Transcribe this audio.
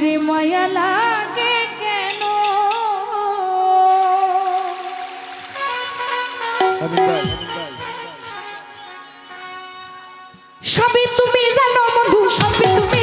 রে মায়া লাগে কেন? সবই তুমি জানো মধু সবই তুমি।